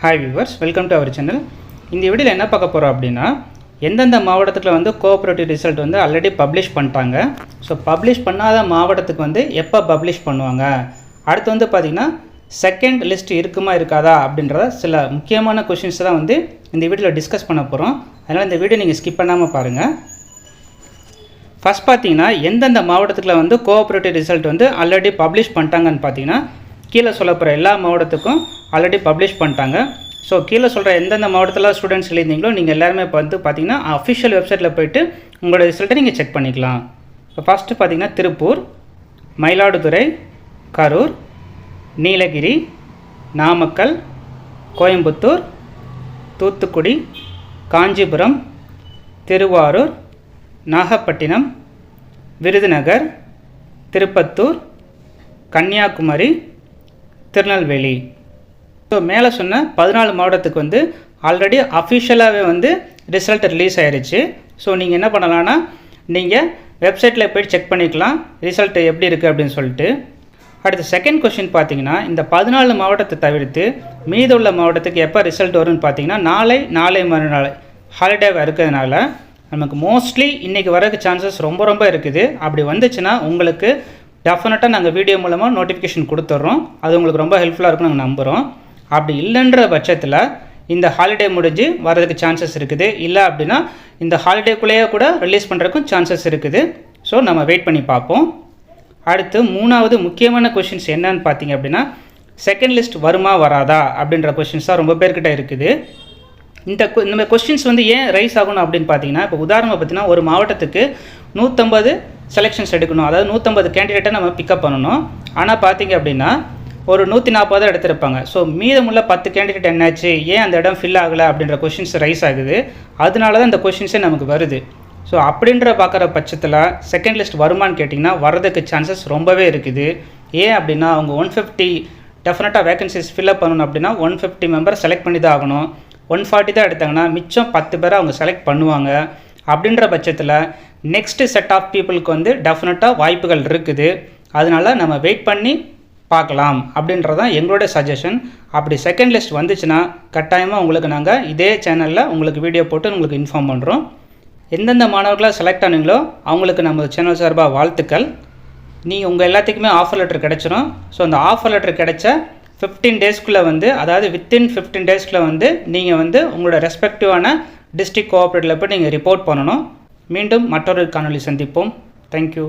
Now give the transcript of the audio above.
Hi viewers welcome to our channel இந்த வீடியோவில் என்ன பார்க்க போகிறோம் அப்படின்னா எந்தெந்த மாவட்டத்தில் வந்து கோஆப்ரேட்டிவ் ரிசல்ட் வந்து ஆல்ரெடி பப்ளிஷ் பண்ணிட்டாங்க. ஸோ பப்ளிஷ் பண்ணாத மாவட்டத்துக்கு வந்து எப்போ பப்ளிஷ் பண்ணுவாங்க? அடுத்து வந்து பார்த்திங்கன்னா செகண்ட் லிஸ்ட் இருக்குமா இருக்காதா அப்படின்றத சில முக்கியமான கொஷின்ஸ் தான் வந்து இந்த வீடியோவில் டிஸ்கஸ் பண்ண போகிறோம் அதனால் இந்த வீடியோ நீங்கள் ஸ்கிப் பண்ணாமல் பாருங்கள் ஃபஸ்ட் பார்த்தீங்கன்னா எந்தெந்த மாவட்டத்தில் வந்து கோஆப்ரேட்டிவ் ரிசல்ட் வந்து ஆல்ரெடி பப்ளிஷ் பண்ணிட்டாங்கன்னு பார்த்தீங்கன்னா கீழே சொல்ல போகிற எல்லா மாவட்டத்துக்கும் ஆல்ரெடி பப்ளிஷ் பண்ணிட்டாங்க. ஸோ கீழே சொல்கிற எந்தெந்த மாவட்டத்தில் ஸ்டூடெண்ட்ஸ் எழுதிங்களோ நீங்கள் எல்லாருமே இப்போ வந்து பார்த்தீங்கன்னா அஃபிஷியல் வெப்சைட்டில் போயிட்டு உங்களோட ரிசல்ட்டை நீங்கள் செக் பண்ணிக்கலாம். இப்போ ஃபஸ்ட்டு பார்த்தீங்கன்னா திருப்பூர் மயிலாடுதுறை கரூர் நீலகிரி நாமக்கல் கோயம்புத்தூர் தூத்துக்குடி காஞ்சிபுரம் திருவாரூர் நாகப்பட்டினம் விருதுநகர் திருப்பத்தூர் கன்னியாகுமரி திருநெல்வேலி. ஸோ மேலே சொன்ன பதினாலு மாவட்டத்துக்கு வந்து ஆல்ரெடி அஃபிஷியலாகவே வந்து ரிசல்ட் ரிலீஸ் ஆயிடுச்சு ஸோ நீங்கள் என்ன பண்ணலான்னா நீங்கள் வெப்சைட்டில் போய் செக் பண்ணிக்கலாம் ரிசல்ட் எப்படி இருக்குது அப்படின்னு சொல்லிட்டு. அடுத்து செகண்ட் கொஷின் பார்த்தீங்கன்னா இந்த பதினாலு மாவட்டத்தை தவிர்த்து மீதமுள்ள மாவட்டத்துக்கு எப்போ ரிசல்ட் வரும்னு பார்த்தீங்கன்னா நாளை நாளை மறுநாள் ஹாலிடேவாக இருக்கிறதுனால நமக்கு மோஸ்ட்லி இன்றைக்கி வரக்கு சான்சஸ் ரொம்ப ரொம்ப இருக்குது. அப்படி வந்துச்சுன்னா உங்களுக்கு டெஃபினட்டாக நாங்கள் வீடியோ மூலமாக நோட்டிஃபிகேஷன் கொடுத்துட்றோம் அது உங்களுக்கு ரொம்ப ஹெல்ப்ஃபுல்லாக இருக்கும் நாங்கள் நம்புகிறோம் அப்படி இல்லைன்ற பட்சத்தில் இந்த ஹாலிடே முடிஞ்சு வரதுக்கு சான்சஸ் இருக்குது. இல்லை அப்படின்னா இந்த ஹாலிடேக்குள்ளேயே கூட ரிலீஸ் பண்ணுறதுக்கும் சான்சஸ் இருக்குது. ஸோ நம்ம வெயிட் பண்ணி பார்ப்போம். அடுத்து மூணாவது முக்கியமான கொஷின்ஸ் என்னன்னு பார்த்தீங்க அப்படின்னா செகண்ட் லிஸ்ட் வருமா வராதா அப்படின்ற கொஷின்ஸ் தான் ரொம்ப பேர்கிட்ட இருக்குது. இந்த கொ- இந்த மாதிரி கொஸ்டின்ஸ் வந்து ஏன் ரைஸ் ஆகணும் அப்படின்னு பார்த்தீங்கன்னா இப்போ உதாரணமாக பார்த்தீங்கன்னா ஒரு மாவட்டத்துக்கு நூற்றம்பது செலெக்ஷன்ஸ் எடுக்கணும். அதாவது நூற்றம்பது கேண்டிடேட்டை நம்ம பிக்கப் பண்ணணும். ஆனால் பார்த்தீங்க அப்படின்னா ஒரு நூற்றி நாற்பது எடுத்திருப்பாங்க. ஸோ மீதமுள்ள பத்து கேண்டிடேட் என்னாச்சு? ஏன் அந்த இடம் ஃபில் ஆகலை? அப்படின்ற கொஷின்ஸ் ரைஸ் ஆகுது. அதனால தான் இந்த கொஷின்ஸே நமக்கு வருது. ஸோ அப்படின்ற பார்க்குற பட்சத்தில் செகண்ட் லிஸ்ட் வருமான்னு கேட்டிங்கன்னா வரதுக்கு சான்சஸ் ரொம்பவே இருக்குது. ஏன் அப்படின்னா அவங்க ஒன் ஃபிஃப்டி டெஃபினட்டாக வேகன்சிஸ் ஃபில்அப் பண்ணணும் அப்படின்னா ஒன் ஃபிஃப்டி மெம்பர் செலக்ட் பண்ணி தான் ஆகணும். ஒன் ஃபார்ட்டி தான் எடுத்தாங்கன்னா மிச்சம் பத்து பேரை அவங்க செலக்ட் பண்ணுவாங்க. அப்படின்ற பட்சத்தில் நெக்ஸ்ட்டு செட் ஆஃப் பீப்புளுக்கு வந்து டெஃபினட்டாக வாய்ப்புகள் இருக்குது. அதனால நம்ம வெயிட் பண்ணி பார்க்கலாம் அப்படின்றது தான் எங்களுடைய சஜஷன் அப்படி செகண்ட் லிஸ்ட் வந்துச்சுன்னா கட்டாயமாக உங்களுக்கு நாங்கள் இதே சேனலில் உங்களுக்கு வீடியோ போட்டு உங்களுக்கு இன்ஃபார்ம் பண்ணுறோம் எந்தெந்த மாணவர்களாக செலக்ட் ஆனீங்களோ அவங்களுக்கு நம்ம சேனல் சார்பாக வாழ்த்துக்கள். நீங்கள் உங்கள் எல்லாத்துக்குமே ஆஃபர் லெட்டர் கிடச்சிரும். ஸோ அந்த ஆஃபர் லெட்டர் கிடைச்ச ஃபிஃப்டீன் டேஸ்க்குள்ளே வந்து அதாவது வித்தின் ஃபிஃப்டீன் டேஸ்க்குள்ளே வந்து நீங்கள் வந்து உங்களோட ரெஸ்பெக்டிவான டிஸ்ட்ரிக்ட் கோஆப்ரேட்டில் போய் நீங்கள் ரிப்போர்ட் பண்ணணும். மீண்டும் மற்றொரு காணொலி சந்திப்போம். தேங்க்யூ